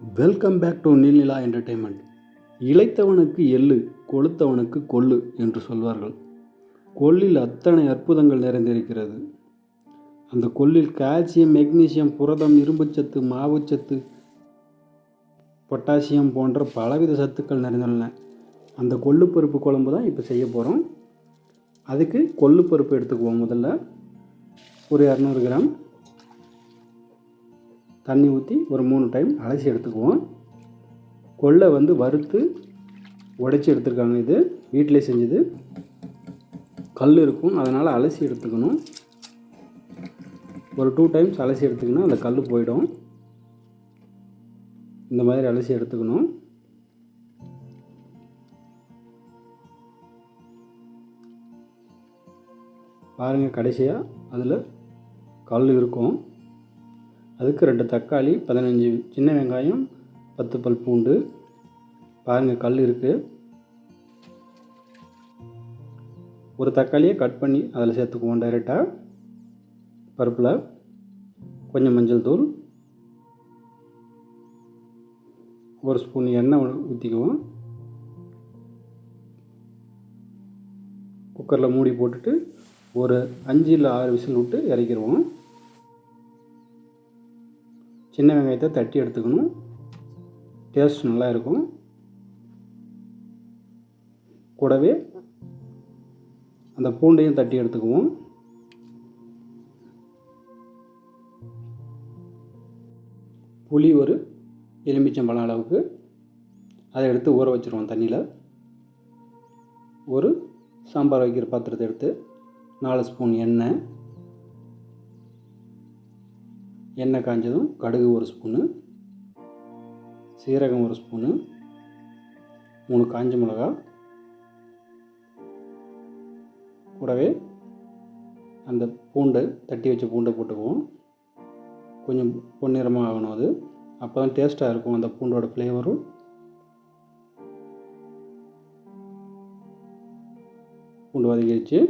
Welcome back to Neelnila entertainment இளைத்தவனுக்கு எள்ளு கொளுத்தவனுக்கு கொள்ளு என்று சொல்வார்கள். கொள்ளில் அத்தனை அற்புதங்கள் நிறைந்திருக்கிறது. அந்த கொள்ளில் கால்சியம் மெக்னீசியம் புரதம் இரும்புச்சத்து மாவுச்சத்து பொட்டாசியம் போன்ற பலவித சத்துக்கள் நிறைந்துள்ளன. அந்த கொள்ளு பருப்பு குழம்பு தான் இப்போ செய்ய போகிறோம் அதுக்கு கொள்ளுப்பருப்பு எடுத்துக்குவோம் முதல்ல. ஒரு இரநூறு கிராம். தண்ணி ஊற்றி ஒரு மூணு டைம் அலசி எடுத்துக்குவோம். கொள்ளை வந்து வறுத்து உடைச்சி எடுத்துருக்காங்க இது. வீட்டிலே செஞ்சது. கல் இருக்கும் அதனால் அலசி எடுத்துக்கணும். ஒரு டூ டைம்ஸ் அலசி எடுத்துக்கணும் அந்த கல் போயிடும். இந்த மாதிரி அலசி எடுத்துக்கணும். பாருங்கள் கடைசியாக அதில் கல் இருக்கும். அதுக்கு ரெண்டு தக்காளி பதினஞ்சு சின்ன வெங்காயம் பத்து பல் பூண்டு. பாருங்கள் கல் இருக்குது ஒரு தக்காளியை கட் பண்ணி அதில் சேர்த்துக்குவோம் டைரெக்டாக பருப்பில் கொஞ்சம் மஞ்சள் தூள். ஒரு ஸ்பூன் எண்ணெய் ஊற்றிக்குவோம் குக்கரில் மூடி போட்டுட்டு ஒரு அஞ்சு இல்லை ஆறு விசில் விட்டு இறக்கிடுவோம் சின்ன வெங்காயத்தை தட்டி எடுத்துக்கணும். டேஸ்ட் நல்லா இருக்கும் கூடவே அந்த பூண்டையும் தட்டி எடுத்துக்குவோம். புளி ஒரு எலுமிச்சம்பழம் அளவுக்கு அதை எடுத்து ஊற வச்சுருவோம் தண்ணியில். ஒரு சாம்பார் வைக்கிற பாத்திரத்தை எடுத்து நாலு ஸ்பூன் எண்ணெய் எண்ணெய் காஞ்சதும் கடுகு ஒரு ஸ்பூனு சீரகம் ஒரு ஸ்பூனு மூணு காஞ்ச மிளகா கூடவே அந்த பூண்டை தட்டி வச்ச பூண்டை போட்டுக்குவோம். கொஞ்சம் பொன்னிறமாக ஆகணும் அது. அப்போ தான் டேஸ்ட்டாக இருக்கும் அந்த பூண்டோட ஃப்ளேவரும் பூண்டு வதக்கிடுச்சு.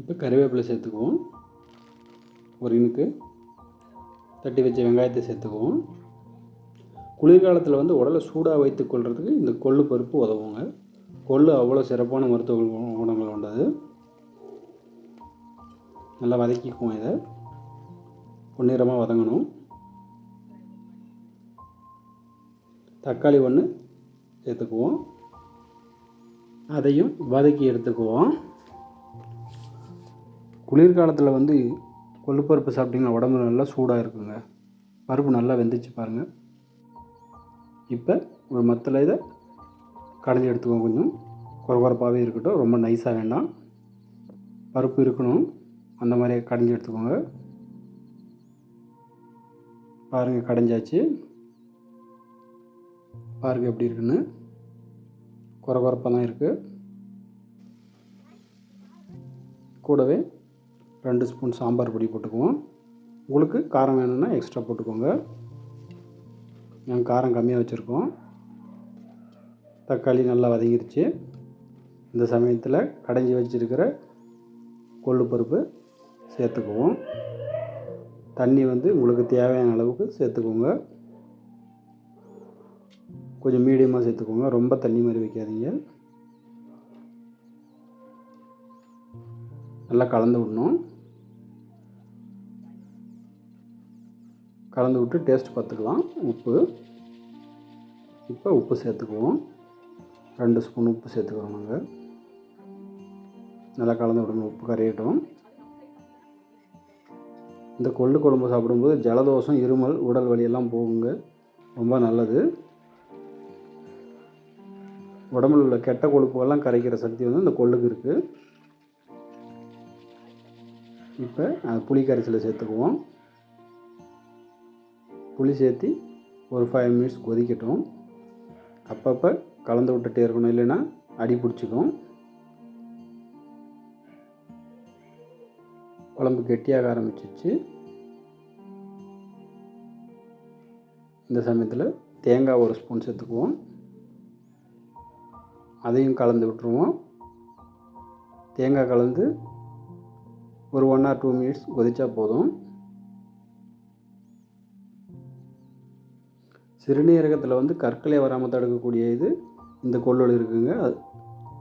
இப்போ கருவேப்பிலை சேர்த்துக்குவோம். ஒரு இனுக்கு தட்டி வச்ச வெங்காயத்தை சேர்த்துக்குவோம். குளிர்காலத்தில் வந்து உடலை சூடாக வைத்துக் கொள்கிறதுக்கு இந்த கொள்ளு பருப்பு உதவுங்க. கொள்ளு அவ்வளோ சிறப்பான மருத்துவ குணங்கள் கொண்டது. நல்லா வதக்கிக்குவோம் இதை. பொன்னிறமாக வதங்கணும். தக்காளி ஒன்று சேர்த்துக்குவோம். அதையும் வதக்கி எடுத்துக்குவோம். குளிர்காலத்தில் வந்து கொள்ளுப்பருப்பு சாப்பிட்டிங்கன்னா உடம்பு நல்லா சூடாக இருக்குங்க. பருப்பு நல்லா வெந்துச்சு பாருங்கள் இப்போ ஒரு மத்தில் இதை கடைஞ்சி எடுத்துக்கோங்க கொஞ்சம். குறகுறப்பாகவே இருக்கட்டும் ரொம்ப நைஸாக வேண்டாம். பருப்பு இருக்கணும். அந்த மாதிரி கடைஞ்சி எடுத்துக்கோங்க. பாருங்கள் கடைஞ்சாச்சு. பாருங்கள் எப்படி இருக்குன்னு. குறகுறப்பாக தான் இருக்குது கூடவே ரெண்டு ஸ்பூன் சாம்பார் பொடி போட்டுக்குவோம். உங்களுக்கு காரம் வேணும்னா எக்ஸ்ட்ரா போட்டுக்கோங்க. நாங்கள் காரம் கம்மியாக வச்சுருக்கோம். தக்காளி நல்லா வதங்கிருச்சு. இந்த சமயத்தில் கடைஞ்சி வச்சுருக்கிற கொள்ளு பருப்பு சேர்த்துக்குவோம். தண்ணி வந்து உங்களுக்கு தேவையான அளவுக்கு சேர்த்துக்கோங்க. கொஞ்சம் மீடியமாக சேர்த்துக்கோங்க. ரொம்ப தண்ணி மாதிரி வைக்காதீங்க. நல்லா கலந்து விடணும். கலந்து விட்டு டேஸ்ட் பார்த்துக்கலாம். உப்பு. இப்போ உப்பு சேர்த்துக்குவோம். ரெண்டு ஸ்பூன் உப்பு சேர்த்துக்கிறோம் நாங்கள் நல்லா கலந்து விடணும். உப்பு கரையட்டும். இந்த கொள்ளு குழம்பு சாப்பிடும்போது ஜலதோஷம் இருமல் உடல் வலியெல்லாம் போகுங்க. ரொம்ப நல்லது. உடம்புல உள்ள கெட்ட கொழுப்புகள்லாம் கரைக்கிற சக்தி வந்து இந்த கொள்ளுக்கு இருக்குது இப்போ அந்த புளி கரைசலை சேர்த்துக்குவோம். புளி சேர்த்து ஒரு ஃபைவ் மினிட்ஸ் கொதிக்கட்டும். அப்பப்போ கலந்து விட்டுட்டே இருக்கணும். இல்லைன்னா அடி பிடிச்சிக்கும். குழம்பு கெட்டியாக ஆரம்பிச்சிச்சு இந்த சமயத்தில் தேங்காய் ஒரு ஸ்பூன் சேர்த்துக்குவோம். அதையும் கலந்து விட்டுருவோம். தேங்காய் கலந்து ஒரு ஒன் ஆர் டூ மினிட்ஸ் கொதித்தா போதும். சிறுநீரகத்தில் வந்து கற்களே வராமல் தடுக்கக்கூடிய இது இந்த கொள்ளு இருக்குங்க. அது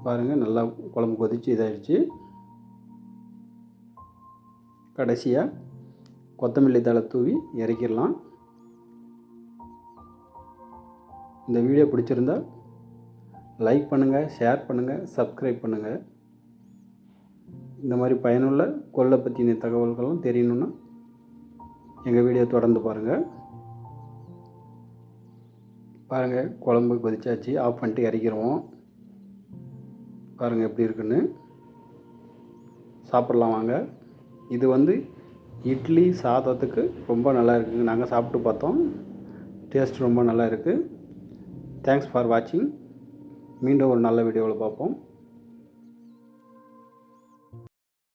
பாருங்கள் நல்லா குழம்பு கொதித்து இதாகிடுச்சு கடைசியாக கொத்தமல்லி தலை தூவி இறக்கிடலாம். இந்த வீடியோ பிடிச்சிருந்தா லைக் பண்ணுங்கள் ஷேர் பண்ணுங்கள் சப்ஸ்கிரைப் பண்ணுங்கள் இந்த மாதிரி பயனுள்ள கொள்ளை பற்றின தகவல்களும் தெரியணுன்னா எங்கள் வீடியோ தொடர்ந்து பாருங்கள் பாருங்கள் குழம்பு கொதிச்சாச்சு. ஆஃப் பண்ணிட்டு இறக்கிடுவோம் பாருங்கள் எப்படி இருக்குன்னு. சாப்பிட்லாம் வாங்க. இது வந்து இட்லி சாதத்துக்கு ரொம்ப நல்லா இருக்குங்க. நாங்கள் சாப்பிட்டு பார்த்தோம். டேஸ்ட் ரொம்ப நல்லா இருக்குது தேங்க்ஸ் ஃபார் வாட்சிங் மீண்டும் ஒரு நல்ல வீடியோவில் பார்ப்போம்.